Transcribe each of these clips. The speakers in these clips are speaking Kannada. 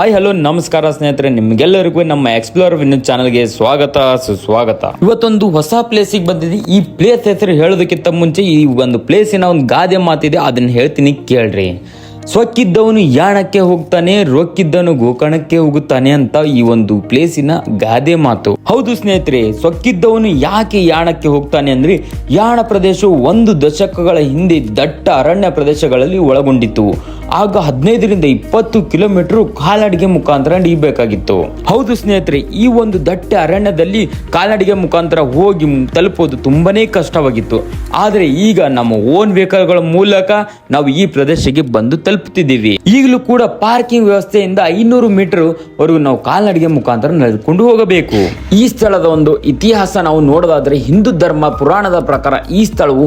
ಹಾಯ್ ಹಲೋ ನಮಸ್ಕಾರ ಸ್ನೇಹಿತರೆ, ನಿಮ್ಗೆಲ್ಲರಿಗೂ ನಮ್ಮ ಎಕ್ಸ್ಪ್ಲೋರ್ ವಿನ್ ಚಾನಲ್ಗೆ ಸ್ವಾಗತ, ಸುಸ್ವಾಗತ. ಇವತ್ತೊಂದು ಹೊಸ ಪ್ಲೇಸಿಗೆ ಬಂದಿದೆ ಈ ಪ್ಲೇಸ್ ಹೆಸರು ಹೇಳೋದಕ್ಕಿಂತ ಮುಂಚೆ ಈ ಒಂದು ಪ್ಲೇಸಿನ ಒಂದು ಗಾದೆ ಮಾತಿದೆ, ಅದನ್ನ ಹೇಳ್ತೀನಿ, ಕೇಳ್ರಿ. ಸೊಕ್ಕಿದ್ದವನು ಯಾಣಕ್ಕೆ ಹೋಗ್ತಾನೆ, ರೊಕ್ಕಿದ್ದವನು ಗೋಕರ್ಣಕ್ಕೆ ಹೋಗುತ್ತಾನೆ ಅಂತ ಈ ಒಂದು ಪ್ಲೇಸಿನ ಗಾದೆ ಮಾತು. ಹೌದು ಸ್ನೇಹಿತರೆ, ಸೊಕ್ಕಿದ್ದವನು ಯಾಕೆ ಯಾಣಕ್ಕೆ ಹೋಗ್ತಾನೆ ಅಂದ್ರೆ, ಯಾಣ ಪ್ರದೇಶವು ಒಂದು ದಶಕಗಳ ಹಿಂದೆ ದಟ್ಟ ಅರಣ್ಯ ಪ್ರದೇಶಗಳಲ್ಲಿ ಒಳಗೊಂಡಿತ್ತು. ಆಗ ಹದಿನೈದರಿಂದ ಇಪ್ಪತ್ತು ಕಿಲೋಮೀಟರ್ ಕಾಲ್ನಡಿಗೆ ಮುಖಾಂತರ ನಡಿಬೇಕಾಗಿತ್ತು ಹೌದು ಸ್ನೇಹಿತರೆ, ಈ ಒಂದು ದಟ್ಟ ಅರಣ್ಯದಲ್ಲಿ ಕಾಲ್ನಡಿಗೆ ಮುಖಾಂತರ ಹೋಗಿ ತಲುಪೋದು ತುಂಬಾನೇ ಕಷ್ಟವಾಗಿತ್ತು. ಆದರೆ ಈಗ ನಮ್ಮ ಓನ್ ವೆಹಿಕಲ್ಗಳ ಮೂಲಕ ನಾವು ಈ ಪ್ರದೇಶಕ್ಕೆ ಬಂದು ತಲುಪುತ್ತಿದ್ದೀವಿ. ಈಗಲೂ ಕೂಡ ಪಾರ್ಕಿಂಗ್ ವ್ಯವಸ್ಥೆಯಿಂದ ಐನೂರು ಮೀಟರ್ ವರೆಗೂ ನಾವು ಕಾಲ್ನಡಿಗೆ ಮುಖಾಂತರ ನಡೆದುಕೊಂಡು ಹೋಗಬೇಕು. ಈ ಸ್ಥಳದ ಒಂದು ಇತಿಹಾಸ ನಾವು ನೋಡೋದಾದ್ರೆ ಹಿಂದೂ ಧರ್ಮ ಪುರಾಣದ ಪ್ರಕಾರ ಈ ಸ್ಥಳವು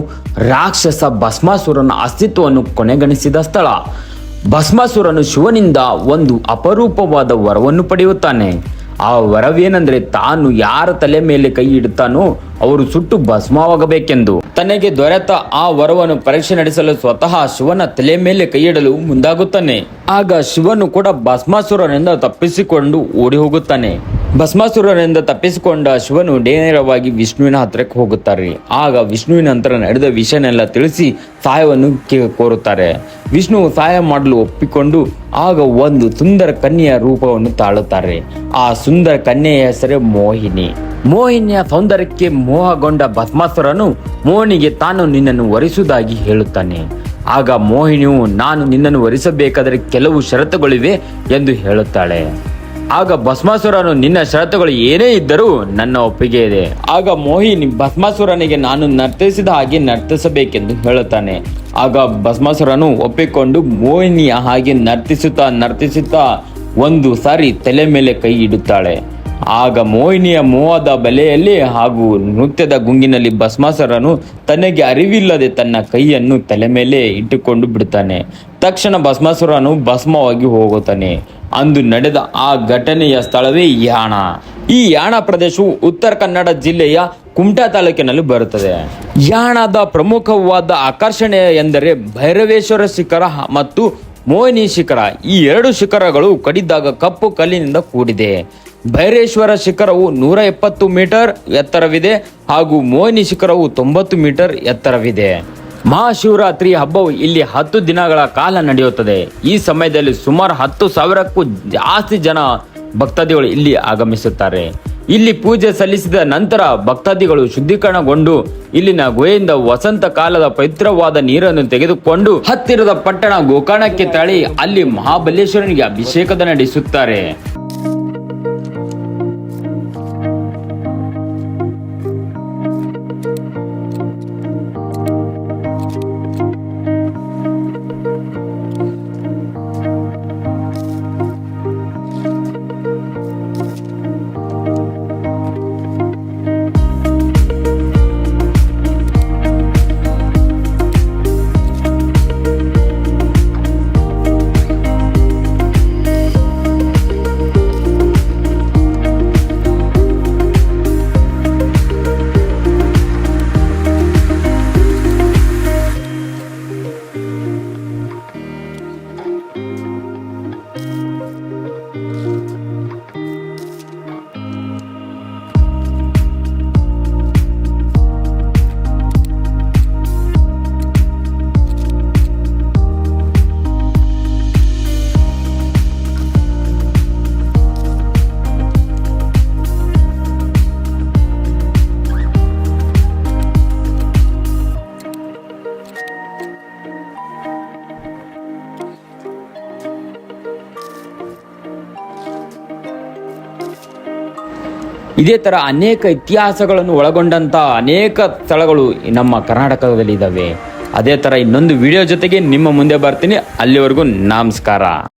ರಾಕ್ಷಸ ಭಸ್ಮಾಸುರನ ಅಸ್ತಿತ್ವವನ್ನು ಕೊನೆಗಣಿಸಿದ ಸ್ಥಳ. ಭಸ್ಮಾಸುರನು ಶಿವನಿಂದ ಒಂದು ಅಪರೂಪವಾದ ವರವನ್ನು ಪಡೆಯುತ್ತಾನೆ. ಆ ವರವೇನೆಂದರೆ ತಾನು ಯಾರ ತಲೆ ಮೇಲೆ ಕೈ ಇಡುತ್ತಾನೋ ಅವರು ಸುಟ್ಟು ಭಸ್ಮವಾಗಬೇಕೆಂದು. ತನಗೆ ದೊರೆತ ಆ ವರವನ್ನು ಪರೀಕ್ಷೆ ನಡೆಸಲು ಸ್ವತಃ ಶಿವನ ತಲೆ ಮೇಲೆ ಕೈ ಇಡಲು ಮುಂದಾಗುತ್ತಾನೆ. ಆಗ ಶಿವನು ಕೂಡ ಭಸ್ಮಾಸುರನಿಂದ ತಪ್ಪಿಸಿಕೊಂಡು ಓಡಿ ಹೋಗುತ್ತಾನೆ ಭಸ್ಮಾಸುರನಿಂದ ತಪ್ಪಿಸಿಕೊಂಡ ಶಿವನು ನೇರವಾಗಿ ವಿಷ್ಣುವಿನ ಹತ್ತಿರಕ್ಕೆ ಹೋಗುತ್ತಾರೆ. ಆಗ ವಿಷ್ಣುವಿನ ನಂತರ ನಡೆದ ವಿಷಯನೆಲ್ಲ ತಿಳಿಸಿ ಸಹಾಯವನ್ನು ಕೋರುತ್ತಾರೆ. ವಿಷ್ಣು ಸಹಾಯ ಮಾಡಲು ಒಪ್ಪಿಕೊಂಡು ಆಗ ಒಂದು ಸುಂದರ ಕನ್ಯೆಯ ರೂಪವನ್ನು ತಾಳುತ್ತಾರೆ. ಆ ಸುಂದರ ಕನ್ಯೆಯ ಹೆಸರೇ ಮೋಹಿನಿ. ಮೋಹಿನಿಯ ಸೌಂದರ್ಯಕ್ಕೆ ಮೋಹಗೊಂಡ ಭಸ್ಮಾಸುರನು ಮೋಹನಿಗೆ ತಾನು ನಿನ್ನನ್ನು ವರಿಸುವುದಾಗಿ ಹೇಳುತ್ತಾನೆ. ಆಗ ಮೋಹಿನಿಯು ನಾನು ನಿನ್ನನ್ನು ವರಿಸಬೇಕಾದರೆ ಕೆಲವು ಷರತ್ತುಗಳಿವೆ ಎಂದು ಹೇಳುತ್ತಾಳೆ. ಆಗ ಭಸ್ಮಾಸುರನು, ನಿನ್ನ ಷರತ್ತುಗಳು ಏನೇ ಇದ್ದರೂ ನನ್ನ ಒಪ್ಪಿಗೆ ಇದೆ. ಆಗ ಮೋಹಿನಿ ಭಸ್ಮಾಸುರನಿಗೆ ನಾನು ನರ್ತಿಸಿದ ಹಾಗೆ ನರ್ತಿಸಬೇಕೆಂದು ಹೇಳುತ್ತಾನೆ. ಆಗ ಭಸ್ಮಾಸುರನು ಒಪ್ಪಿಕೊಂಡು, ಮೋಹಿನಿಯ ಹಾಗೆ ನರ್ತಿಸುತ್ತಾ ನರ್ತಿಸುತ್ತಾ ಒಂದು ಸಾರಿ ತಲೆ ಮೇಲೆ ಕೈ ಇಡುತ್ತಾಳೆ. ಆಗ ಮೋಹಿನಿಯ ಮೋಹದ ಬಲೆಯಲ್ಲಿ ಹಾಗೂ ನೃತ್ಯದ ಗುಂಗಿನಲ್ಲಿ ಭಸ್ಮಾಸುರನು ತನಗೆ ಅರಿವಿಲ್ಲದೆ ತನ್ನ ಕೈಯನ್ನು ತಲೆ ಮೇಲೆ ಇಟ್ಟುಕೊಂಡು ಬಿಡುತ್ತಾನೆ. ತಕ್ಷಣ ಭಸ್ಮಾಸುರನು ಭಸ್ಮವಾಗಿ ಹೋಗುತ್ತಾನೆ. ಅಂದು ನಡೆದ ಆ ಘಟನೆಯ ಸ್ಥಳವೇ ಯಾಣ. ಈ ಯಾಣ ಪ್ರದೇಶವು ಉತ್ತರ ಕನ್ನಡ ಜಿಲ್ಲೆಯ ಕುಮಟಾ ತಾಲೂಕಿನಲ್ಲಿ ಬರುತ್ತದೆ. ಯಾಣದ ಪ್ರಮುಖವಾದ ಆಕರ್ಷಣೆ ಎಂದರೆ ಭೈರವೇಶ್ವರ ಶಿಖರ ಮತ್ತು ಮೋಹಿನಿ ಶಿಖರ. ಈ ಎರಡು ಶಿಖರಗಳು ಕಡಿದಾಗ ಕಪ್ಪು ಕಲ್ಲಿನಿಂದ ಕೂಡಿದೆ. ಭೈರೇಶ್ವರ ಶಿಖರವು ನೂರ ಎಪ್ಪತ್ತು ಮೀಟರ್ ಎತ್ತರವಿದೆ ಹಾಗೂ ಮೋಹಿನಿ ಶಿಖರವು ತೊಂಬತ್ತು ಮೀಟರ್ ಎತ್ತರವಿದೆ. ಮಹಾಶಿವರಾತ್ರಿ ಹಬ್ಬವು ಇಲ್ಲಿ ಹತ್ತು ದಿನಗಳ ಕಾಲ ನಡೆಯುತ್ತದೆ. ಈ ಸಮಯದಲ್ಲಿ ಸುಮಾರು ಹತ್ತು ಸಾವಿರಕ್ಕೂ ಜಾಸ್ತಿ ಜನ ಭಕ್ತಾದಿಗಳು ಇಲ್ಲಿ ಆಗಮಿಸುತ್ತಾರೆ. ಇಲ್ಲಿ ಪೂಜೆ ಸಲ್ಲಿಸಿದ ನಂತರ ಭಕ್ತಾದಿಗಳು ಶುದ್ಧೀಕರಣಗೊಂಡು ಇಲ್ಲಿನ ಗುಹೆಯಿಂದ ವಸಂತ ಕಾಲದ ಪವಿತ್ರವಾದ ನೀರನ್ನು ತೆಗೆದುಕೊಂಡು ಹತ್ತಿರದ ಪಟ್ಟಣ ಗೋಕರ್ಣಕ್ಕೆ ತಳಿ ಅಲ್ಲಿ ಮಹಾಬಲೇಶ್ವರನಿಗೆ ಅಭಿಷೇಕದ ನಡೆಸುತ್ತಾರೆ. ಇದೇ ಥರ ಅನೇಕ ಇತಿಹಾಸಗಳನ್ನು ಒಳಗೊಂಡಂತ ಅನೇಕ ಸ್ಥಳಗಳು ನಮ್ಮ ಕರ್ನಾಟಕದಲ್ಲಿ ಇದ್ದಾವೆ ಅದೇ ಥರ ಇನ್ನೊಂದು ವಿಡಿಯೋ ಜೊತೆಗೆ ನಿಮ್ಮ ಮುಂದೆ ಬರ್ತೀನಿ. ಅಲ್ಲಿವರೆಗೂ ನಮಸ್ಕಾರ.